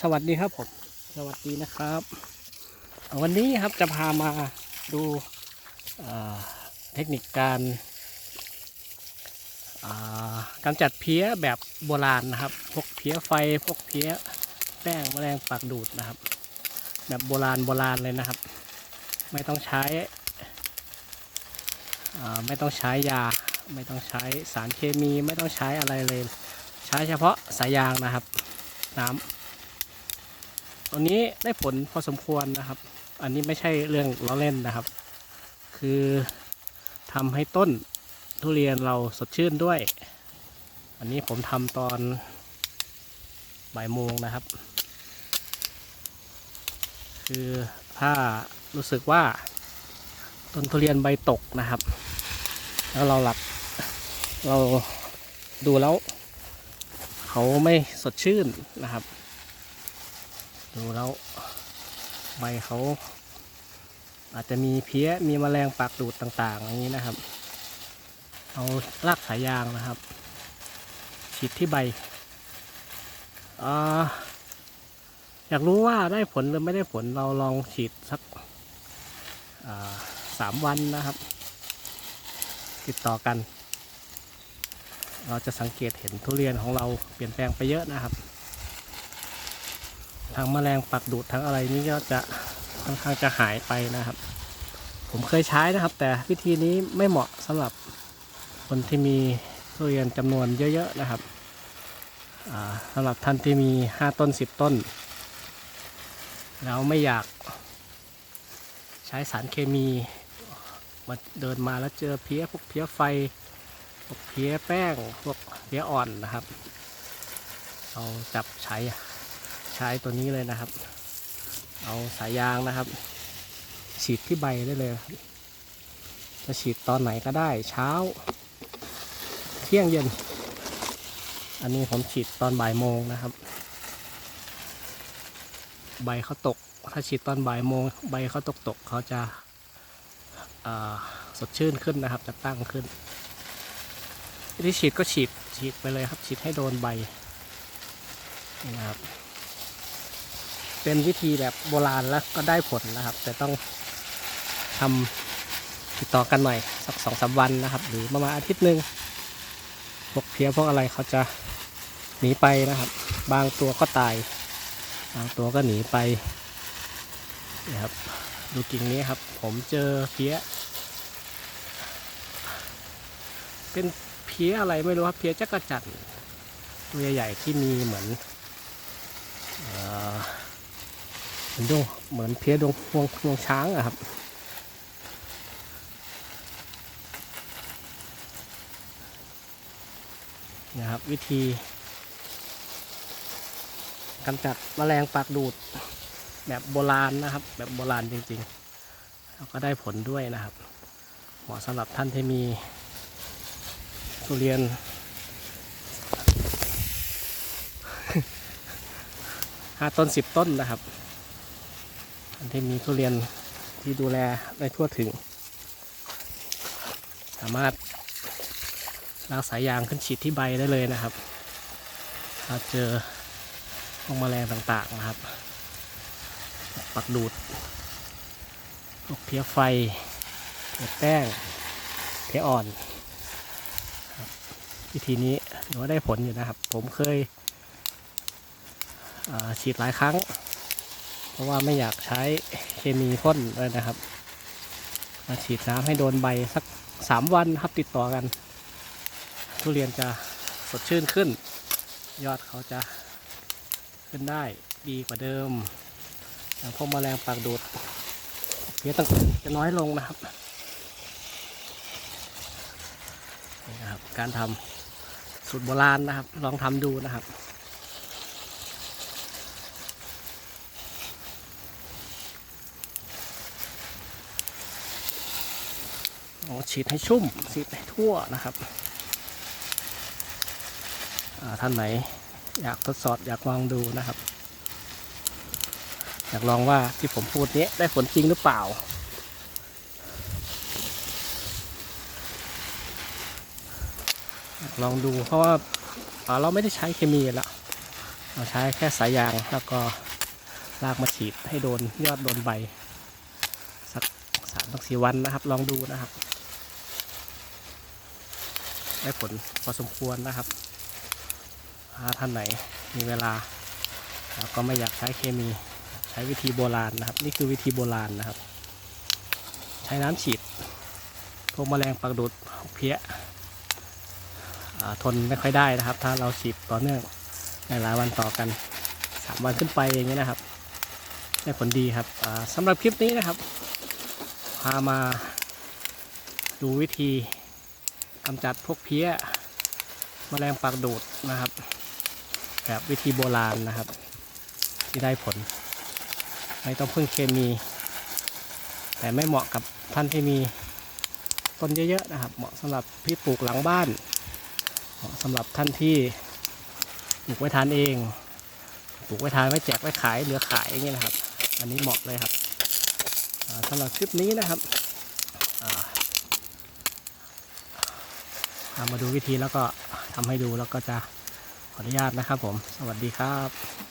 สวัสดีครับผมสวัสดีนะครับ วันนี้ครับจะพามาดูเทคนิคการอ่ากำจัดเพี้ยแบบโบราณนะครับ พวกเพี้ยไฟ พวกเพี้ยแป้งแมลงปากดูดนะครับ แบบโบราณโบราณเลยนะครับ ไม่ต้องใช้ไม่ต้องใช้ยา ไม่ต้องใช้สารเคมี ไม่ต้องใช้อะไรเลย ใช้เฉพาะสายยางนะครับ น้ำ ตอนนี้ได้ผลพอสมควรนะครับ อันนี้ไม่ใช่เรื่องล้อเล่นนะครับ คือทำให้ต้นทุเรียนเราสดชื่นด้วย อันนี้ผมทำตอนบ่ายโมงนะครับ คือถ้ารู้สึกว่าต้นทุเรียนใบตกนะครับ แล้วเราหลับเราดูแล้ว เขาไม่สดชื่นนะครับ ดูแล้ว ใบเขา อาจจะมีเพี้ยมีแมลงปากดูดต่างๆ อย่างนี้นะครับ เอารากสายยางนะครับ ฉีดที่ใบออยากรู้ว่าได้ผลหรือไม่ได้ผลเราลองฉีดสักสามวันนะครับ ติดต่อกัน เราจะสังเกตเห็นทุเรียนของเราเปลี่ยนแปลงไปเยอะนะครับ ทั้งแมลงปักดูดทั้งอะไรนี่ก็จะค่อนข้างจะหายไปนะครับ ผมเคยใช้นะครับ แต่วิธีนี้ไม่เหมาะสำหรับคนที่มีทุเรียนจำนวนเยอะๆนะครับอ่าสำหรับท่านที่มี 5 ต้น 10 ต้น แล้วไม่อยากใช้สารเคมีมาเดินมาแล้วเจอเพี้ยพวกเพี้ยไฟพวกเพี้ยแป้งพวกเพี้ยอ่อนนะครับ เราจับใช้ ช้ตัวนี้เลยนะครับ เอาสายยางนะครับ ฉีดที่ใบได้เลยครับจะฉีดตอนไหนก็ได้เช้า เที่ยงเย็น อันนี้ผมฉีดตอนบ่ายโมงนะครับ ใบเขาตก ถ้าฉีดตอนบ่ายโมง ใบเขาตกตกเขาจะาสดชื่นขึ้นนะครับ จะตั้งขึ้นวิธีฉีดก็ฉีดฉีดไปเลยครับ ฉีดให้โดนใบนะครับ เป็นวิธีแบบโบราณแล้วก็ได้ผลนะครับ แต่ต้องทำติดต่อกันหน่อยสักสองสาวันนะครับ หรือประมาณอาทิตย์หนึ่งพวกเพี้ยพวกอะไรเขาจะหนีไปนะครับ บางตัวก็ตาย บางตัวก็หนีไปนี่ครับดูกิ่งนี้ครับ ผมเจอเพี้ย เป็นเพี้ยอะไรไม่รู้ครับเพี้ยจักรจันทร์ตัวใหญ่ๆที่มีเหมือนเอ่อ เหมือนดวงเหมือนเพี้ยดวงดวงดวงช้างอะครับนะครับวิธีกำจัดแมลงปากดูดแบบโบราณนะครับ แบบโบราณจริงๆแล้วก็ได้ผลด้วยนะครับ เหมาะสำหรับท่านที่มีทุเรียน ห้าต้นสิบต้นนะครับ ที่มีทุเรียนที่ดูแลได้ทั่วถึง สามารถลากสายยางขึ้นฉีดที่ใบได้เลยนะครับถ้าเจอพวกแมลงต่างๆนะครับ ปักดูดพวกเพี้ยไฟเแป้งเพี้ยอ่อน วิธีนี้ถือว่าได้ผลอยู่นะครับ ผมเคยฉีดหลายครั้ง เพราะว่าไม่อยากใช้เคมีพ่นเลยนะครับ มาฉีดน้ำให้โดนใบสักสามวันครับติดต่อกัน ทุเรียนจะสดชื่นขึ้น ยอดเขาจะขึ้นได้ดีกว่าเดิมพวกแมลงปากดูดเพี้ยต่างจะน้อยลงนะครับนี่นะครับ การทำสูตรโบราณนะครับ ลองทำดูนะครับ อ๋อฉีดให้ชุ่มฉีดให้ทั่วนะครับท่านไหนอยากทดสอบอยากลองดูนะครับ อยากลองว่าที่ผมพูดนี้ได้ผลจริงหรือเปล่า ลองดูเพราะว่าอ่าเราไม่ได้ใช้เคมีแล้วเราใช้แค่สายยางแล้วก็ลากมาฉีดให้โดนยอดโดนใบ สักสามถึงสี่วันนะครับ ลองดูนะครับ ได้ผลพอสมควรนะครับถ้าท่านไหนมีเวลาแล้วก็ไม่อยากใช้เคมีใช้วิธีโบราณนะครับ นี่คือวิธีโบราณนะครับ ใช้น้ำฉีดพวกแมลงปักดูดเพี้ยทนไม่ค่อยได้นะครับ ถ้าเราฉีดต่อเนื่องในหลายวันต่อกันสามวันขึ้นไปอย่างนี้ยนะครับได้ผลดีครับสำหรับคลิปนี้นะครับ พามาดูวิธี กำจัดพวกเพี้ยแมลงปากดูดนะครับแบบวิธีโบราณนะครับ ที่ได้ผล ไม่ต้องพึ่งเคมี แต่ไม่เหมาะกับท่านที่มีต้นเยอะๆนะครับ เหมาะสำหรับพี่ปลูกหลังบ้าน เหมาะสำหรับท่านที่ปลูกไว้ทานเองปลูกไว้ทานไว้แจกไว้ขายเหลือขายอย่างเงี้ยนะครับ อันนี้เหมาะเลยครับสำหรับคลิปนี้นะครับอ่าพา มาดูวิธีแล้วก็ทำให้ดูแล้วก็จะขออนุญาตนะครับผม สวัสดีครับ